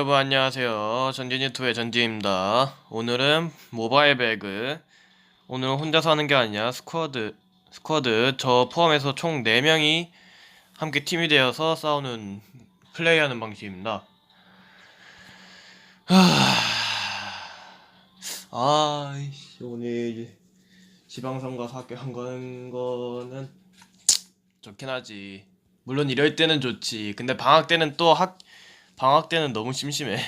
여러분 안녕하세요. 전진유튜브의 전지입니다. 오늘은 모바일 배그. 오늘은 혼자 사는 게 아니라 스쿼드, 스쿼드 저 포함해서 총 4명이 함께 팀이 되어서 싸우는 플레이하는 방식입니다. 아, 오늘 지방선거 합격한 거는 거는 좋긴 하지. 물론 이럴 때는 좋지. 근데 방학 때는 또 학, 방학 때는 너무 심심해.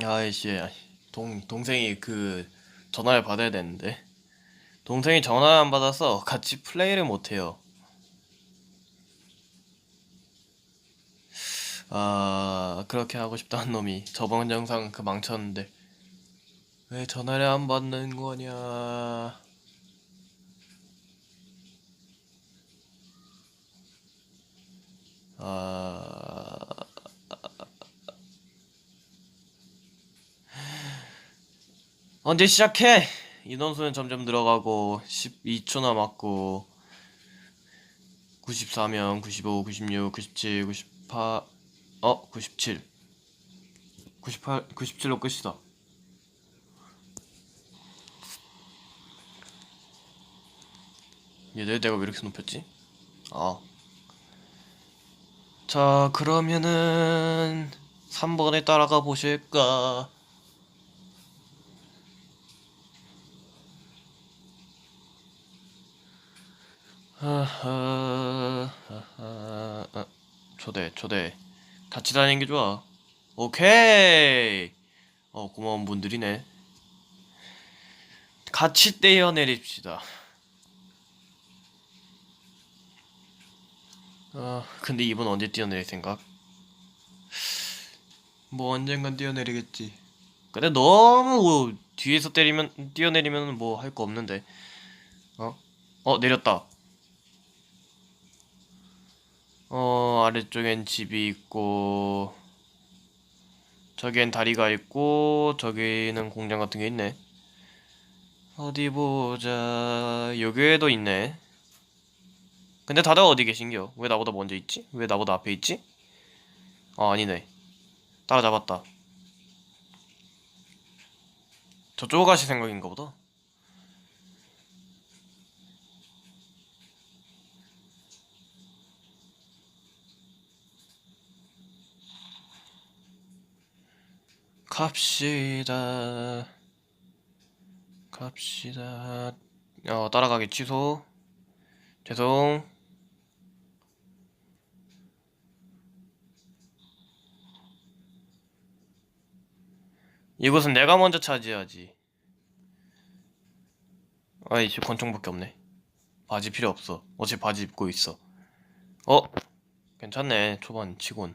아이씨, 동, 동생이 그 전화를 받아야 되는데. 동생이 전화를 안 받아서 같이 플레이를 못 해요. 아, 그렇게 하고 싶다는 놈이 저번 영상 그 망쳤는데. 왜 전화를 안 받는 거냐. 아... 언제 시작해? 인원수는 점점 늘어가고 12초 남았고 94명, 95, 96, 97, 98 어? 97 98, 97로 끝이다 얘들 내가 왜 이렇게 높였지? 아 자, 그러면은 3번에 따라가 보실까? 초대, 초대. 같이 다니는 게 좋아. 오케이. 어, 고마운 분들이네. 같이 떼어내립시다. 아, 근데 이번 언제 뛰어내릴 생각? 뭐 언젠간 뛰어내리겠지. 근데 너무 뭐 뒤에서 때리면 뛰어내리면 뭐 할 거 없는데. 어? 어 내렸다. 어 아래쪽엔 집이 있고 저기엔 다리가 있고 저기는 공장 같은 게 있네. 어디 보자. 여기에도 있네. 근데 다들 어디 계신겨? 왜 나보다 먼저 있지? 왜 나보다 앞에 있지? 아 아니네. 따라잡았다. 저쪽 가실 생각인가 보다. 갑시다. 갑시다. 어 따라가기 취소? 죄송 이곳은 내가 먼저 차지하지. 아이, 집 권총밖에 없네. 바지 필요 없어. 어차피 바지 입고 있어. 어? 괜찮네. 초반 치곤.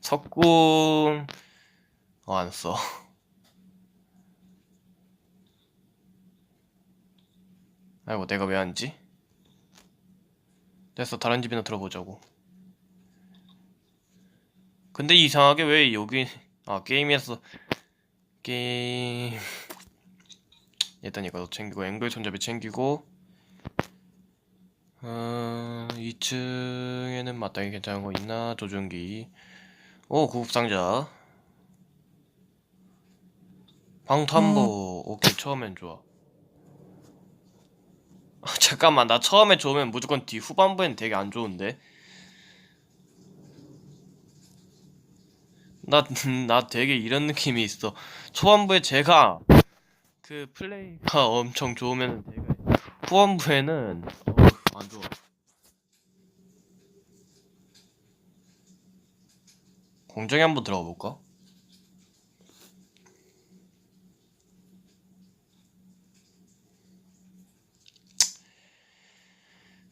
석궁. 어, 안 써. 아이고, 내가 왜 앉지? 됐어. 다른 집이나 들어보자고. 근데 이상하게 왜 여기, 아, 게임에서 게임 일단 이거 챙기고 앵글 손잡이 챙기고 어, 2층에는 마땅히 괜찮은 거 있나? 조종기. 오 구급상자. 방탄보. 오케이 처음엔 좋아. 아, 잠깐만 나 처음에 좋으면 무조건 뒤 후반부엔 되게 안 좋은데 나, 나 되게 이런 느낌이 있어. 초반부에 제가 그 플레이가 엄청 좋으면 되게 후반부에는 어, 안 좋아. 공정에 한번 들어가 볼까?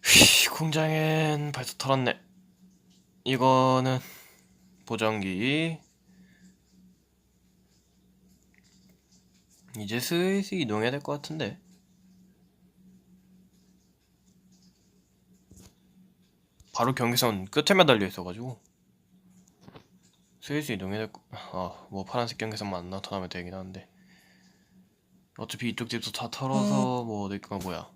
휘, 공장엔 벌써 털었네. 이거는 보정기 이제 슬슬 이동해야 될 것 같은데. 바로 경계선 끝에 매달려 있어가지고 슬슬 이동해야 될 거... 아뭐 파란색 경계선만 나타나면 되긴 하는데. 어차피 이쪽 집도 다 털어서 뭐 어딜 까 뭐야.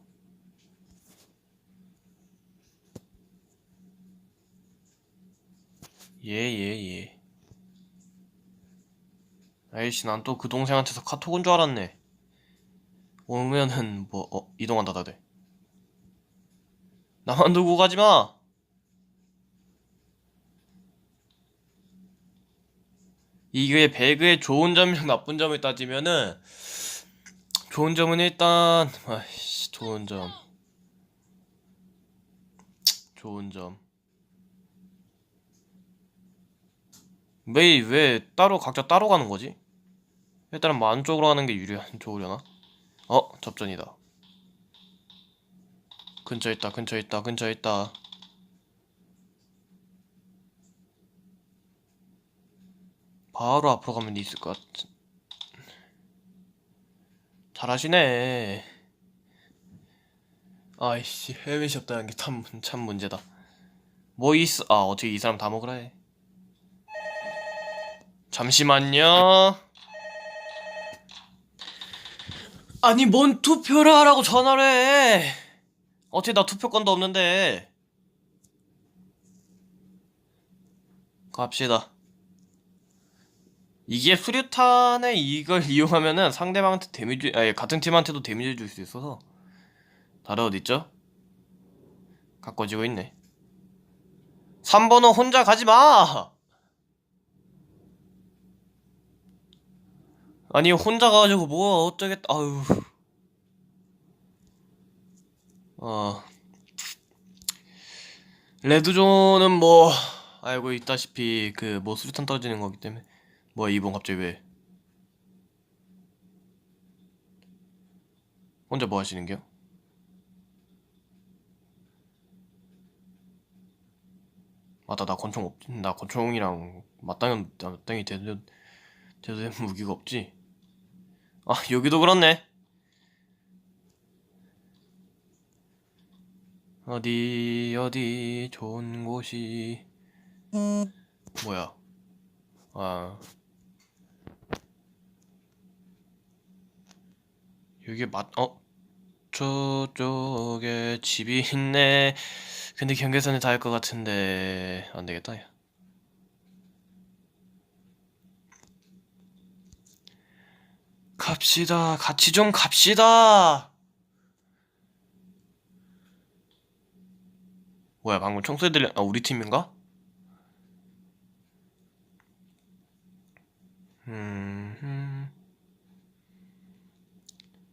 예, 예, 예. 아이씨, 난 또 그 동생한테서 카톡 온 줄 알았네. 오면은, 뭐, 어, 이동한다, 다들. 나만 두고 가지 마! 이게 배그의 좋은 점이랑 나쁜 점을 따지면은, 좋은 점은 일단, 아이씨, 좋은 점. 좋은 점. 왜, 왜 따로, 각자 따로 가는 거지? 일단은 뭐 안쪽으로 가는 게 유리, 좋으려나? 어, 접전이다. 근처에 있다, 근처에 있다, 근처에 있다. 바로 앞으로 가면 있을 것 같... 잘하시네. 아이씨, 헬멧이 없다는 게 참, 참 문제다. 뭐 있어? 아, 어떻게 이 사람 다 먹으라 해. 잠시만요. 아니, 뭔 투표를 하라고 전화를 해. 어차피 나 투표권도 없는데. 갑시다. 이게 수류탄에 이걸 이용하면은 상대방한테 데미지, 아니, 같은 팀한테도 데미지 줄수 있어서. 다들 어딨죠? 가꿔지고 있네. 3번은 혼자 가지 마! 아니, 혼자 가가지고 뭐 어쩌겠다, 아유. 어. 레드존은 뭐, 알고 있다시피, 그, 뭐, 수류탄 떨어지는 거기 때문에. 뭐야, 이번 갑자기 왜? 혼자 뭐 하시는겨? 맞다, 나 권총 없, 나 권총이랑 마땅히, 마땅히 대도 된 무기가 없지? 아, 여기도 그렇네. 어디, 어디, 좋은 곳이. 뭐야? 아. 여기 맞, 어? 저쪽에 집이 있네. 근데 경계선에 닿을 것 같은데, 안 되겠다, 야. 갑시다. 같이 좀 갑시다. 뭐야, 방금 총소리 들려, 아, 우리 팀인가? 음, 음.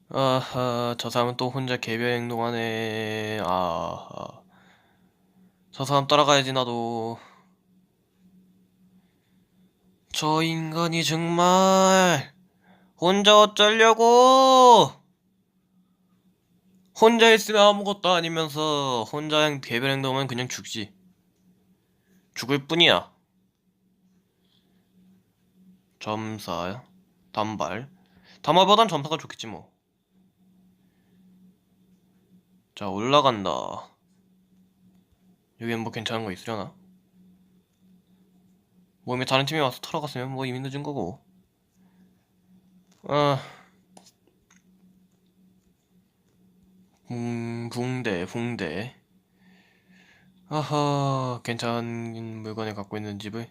아하, 저 사람은 또 혼자 개별 행동하네. 아, 저 사람 따라가야지, 나도. 저 인간이 정말, 혼자 어쩌려고! 혼자 있으면 아무것도 아니면서, 혼자 행- 개별 행동하면 그냥 죽지. 죽을 뿐이야. 점사요? 단발. 단발보단 점사가 좋겠지 뭐. 자, 올라간다. 여기는 뭐 괜찮은 거 있으려나? 뭐 이미 다른 팀이 와서 털어갔으면 뭐 이미 늦은 거고. 아. 붕, 붕대, 붕대. 아하, 괜찮은 물건을 갖고 있는 집을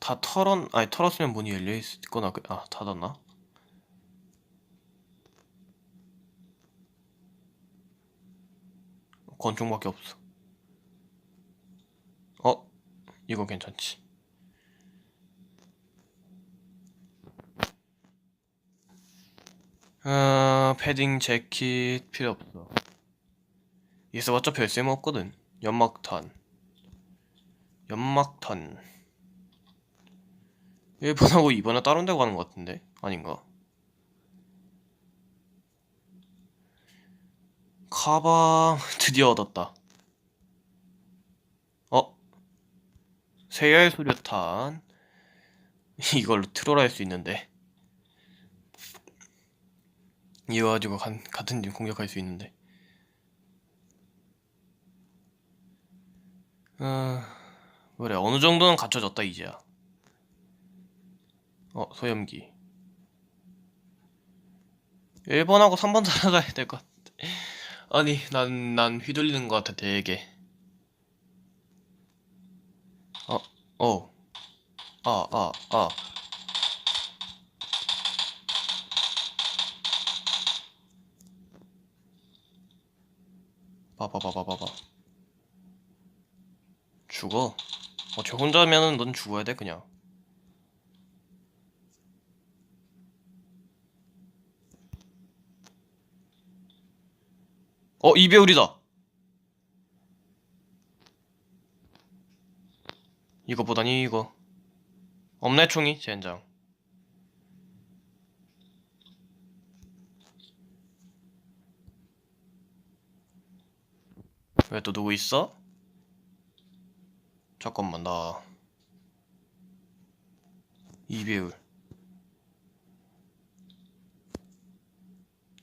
다 털었, 아니, 털었으면 문이 열려 있거나, 그- 아, 닫았나? 권총밖에 없어. 어, 이거 괜찮지. 아, 패딩, 재킷 필요 없어. 있어봤자 별 쓸모 없거든. 연막탄. 연막탄. 1번하고 2번은 다른 데 가는 것 같은데? 아닌가? 가방 드디어 얻었다. 어? 세열 수류탄. 이걸로 트롤 할 수 있는데. 이거 가지고 간- 같은 팀 공격할 수 있는데. 아, 그래 어느 정도는 갖춰졌다 이제야. 어 소염기. 1번하고 3번 따라가야 될 것 같아. 아니 난 난 휘둘리는 것 같아 되게. 어, 어 아, 아, 아. 봐봐봐봐봐봐. 죽어. 어쟤 혼자면은 넌 죽어야 돼 그냥. 어 이배율이다. 이거보다니 이거. 없네 총이 젠장. 왜 또 누구 있어? 잠깐만 나 이배율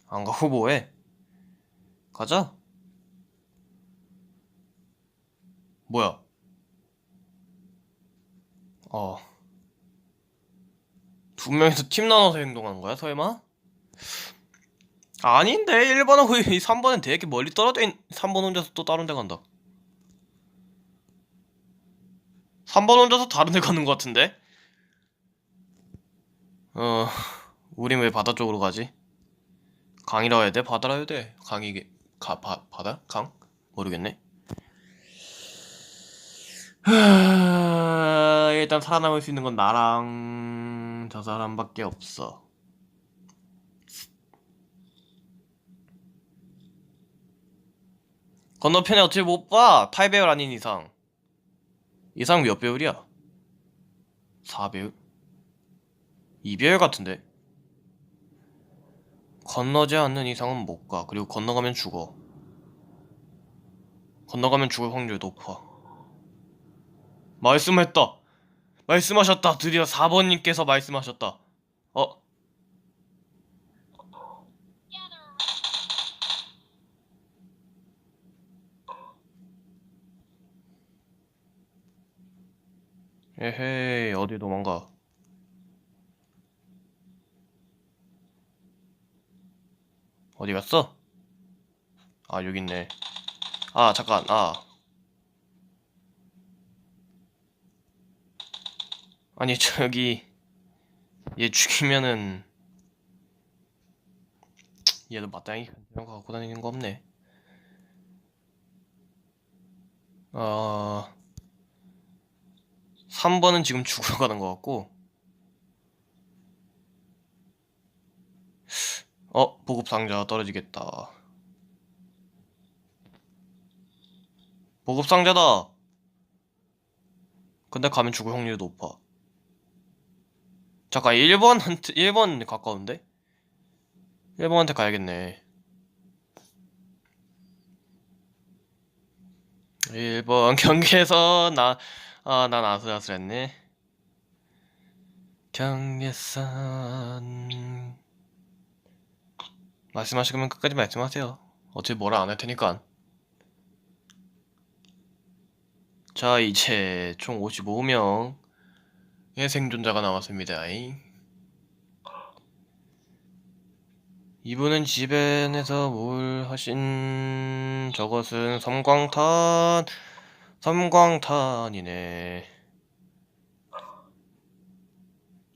안 가고 뭐해? 가자. 뭐야? 어. 두 명이서 팀 나눠서 행동하는 거야, 설마? 아닌데, 1번하고 3번은 되게 멀리 떨어져 있, 3번 혼자서 또 다른 데 간다. 3번 혼자서 다른 데 가는 것 같은데? 어, 우린 왜 바다 쪽으로 가지? 강이라 해야 돼? 바다라 해야 돼? 강이, 가, 바, 바다? 강? 모르겠네. 하, 일단 살아남을 수 있는 건 나랑 저 사람밖에 없어. 건너편에 어차피 못 봐. 8배율 아닌 이상. 이상 몇 배율이야? 4배율? 2배율 같은데? 건너지 않는 이상은 못 가. 그리고 건너가면 죽어. 건너가면 죽을 확률이 높아. 말씀했다. 말씀하셨다. 드디어 4번님께서 말씀하셨다. 어? 에헤이, 어디 도망가. 어디 갔어? 아, 여기 있네. 아, 잠깐, 아. 아니, 저기, 얘 죽이면은, 얘도 마땅히 이런 거 갖고 다니는 거 없네. 아, 3번은 지금 죽으러 가는 것 같고, 어, 보급 상자 떨어지겠다. 보급 상자다! 근데 가면 죽을 확률이 높아. 잠깐, 1번한테, 1번 가까운데? 1번한테 가야겠네. 1번 경계에서 나, 아, 난 아슬아슬했네. 경계선. 말씀하시면 끝까지 말씀하세요. 어차피 뭐라 안 할 테니까. 자, 이제 총 55명의 생존자가 나왔습니다. 이분은 집안에서 뭘 하신 저것은 섬광탄 섬광탄이네.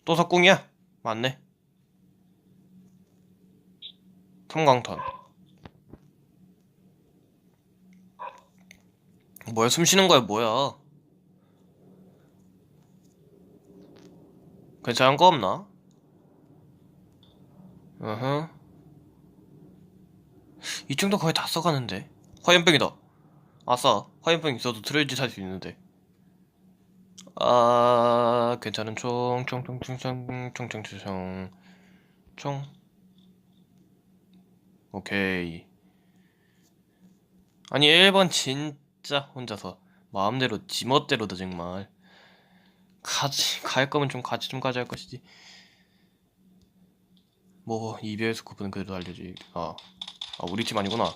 또 석궁이야? 맞네. 섬광탄. 뭐야 숨 쉬는 거야 뭐야? 괜찮은 거 없나? 어허 이쪽도 거의 다 써가는데? 화염병이다. 아싸 화염병 있어도 트레이지 살수 있는데. 아 괜찮은 총총 총 총 총 총 총총 총. 오케이. 아니 1번 진짜 혼자서 마음대로 지멋대로다 정말. 가지 갈 거면 좀 같이 좀 가져야 할 것이지. 뭐 이별 스코프는 그래도 알려지. 아, 아 우리 팀 아니구나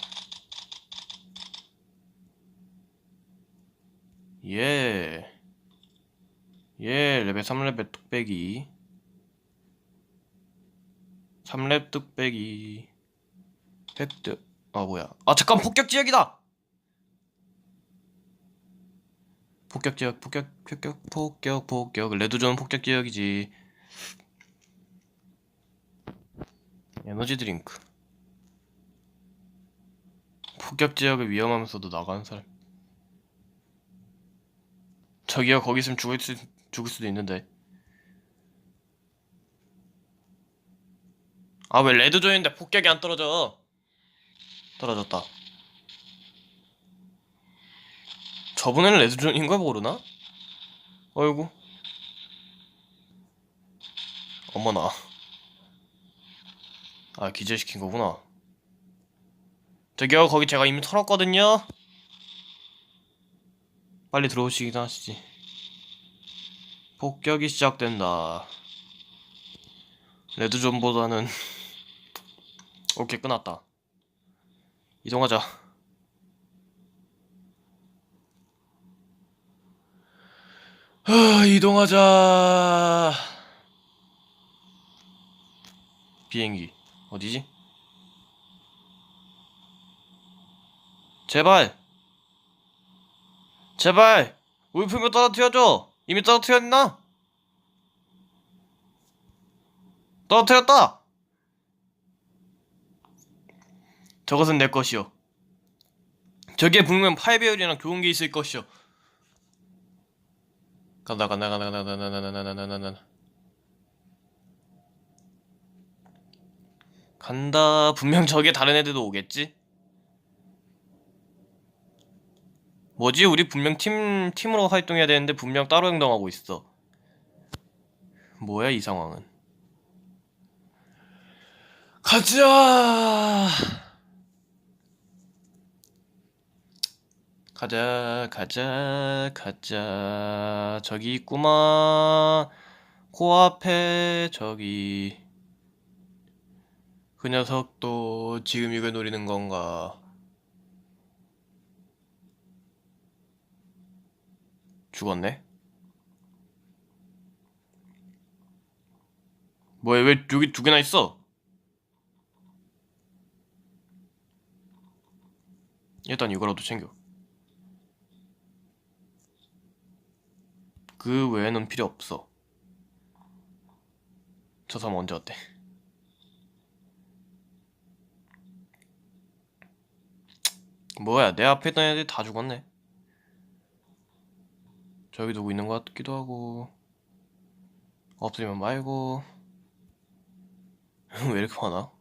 예. 예, 레벨 3레벨 뚝배기. 3렙 뚝배기. 획득. 아, 뭐야. 아, 잠깐, 폭격 지역이다! 폭격 지역 폭격 폭격 폭격 폭격 레드존 폭격 지역이지 에너지 드링크 폭격 지역을 위험하면서도 나가는 사람 저기요 거기 있으면 죽을, 수, 죽을 수도 있는데. 아 왜 레드존인데 폭격이 안 떨어져? 떨어졌다. 저번에는 레드 존인 걸 모르나? 어이구 어머나. 아 기절시킨 거구나. 저기요 거기 제가 이미 털었거든요 빨리 들어오시긴 하시지. 폭격이 시작된다. 레드존보다는 오케이 끝났다. 이동하자. 하, 이동하자. 비행기. 어디지? 제발 제발 우리 품에 떨어뜨려줘. 이미 떨어뜨렸나? 떨어뜨렸다! 저것은 내 것이오. 저기에 분명 파이배율이랑 좋은 게 있을 것이오. 간다 간다 간다 간다 간다 간다 간다 간다 간다 간다. 분명 저기에 다른 애들도 오겠지? 뭐지? 우리 분명 팀, 팀으로 활동해야 되는데 분명 따로 행동하고 있어. 뭐야, 이 상황은. 가자! 가자, 가자, 가자. 저기 있구만. 코앞에, 저기. 그 녀석도 지금 이걸 노리는 건가? 죽었네. 뭐야, 왜 여기 두 개나 있어? 일단 이거라도 챙겨. 그 외에는 필요 없어. 저 사람 언제 왔대? 뭐야, 내 앞에 있던 애들 다 죽었네. 저기 누구 있는 것 같기도 하고 없으면 말고 왜 이렇게 많아?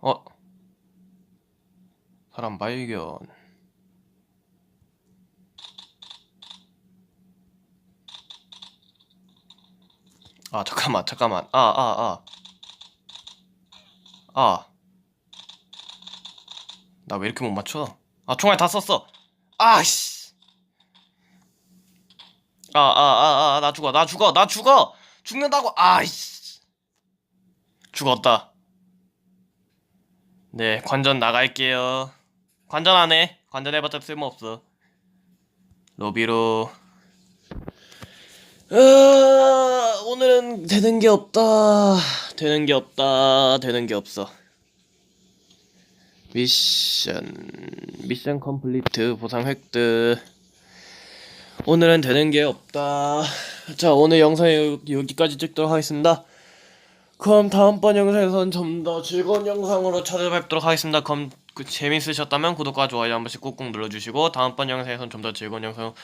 어? 사람 발견 아 잠깐만 잠깐만 아 아 아 아 나 왜 이렇게 못 맞춰? 아 총알 다 썼어 아씨. 아, 아, 아, 아, 나 죽어, 나 죽어, 나 죽어! 죽는다고, 아이씨. 죽었다. 네, 관전 나갈게요. 관전 안 해. 관전 해봤자 쓸모없어. 로비로. 아, 오늘은 되는 게 없다. 되는 게 없다. 되는 게 없어. 미션 미션 컴플리트 보상 획득. 오늘은 되는 게 없다. 자 오늘 영상 여기까지 찍도록 하겠습니다. 그럼 다음번 영상에선 좀더 즐거운 영상으로 찾아뵙도록 하겠습니다. 그럼 그 재밌으셨다면 구독과 좋아요 한 번씩 꾹꾹 눌러주시고 다음번 영상에선 좀더 즐거운 영상으로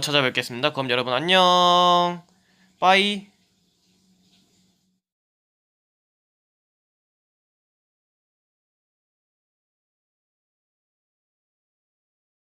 찾아뵙겠습니다. 그럼 여러분 안녕. 빠이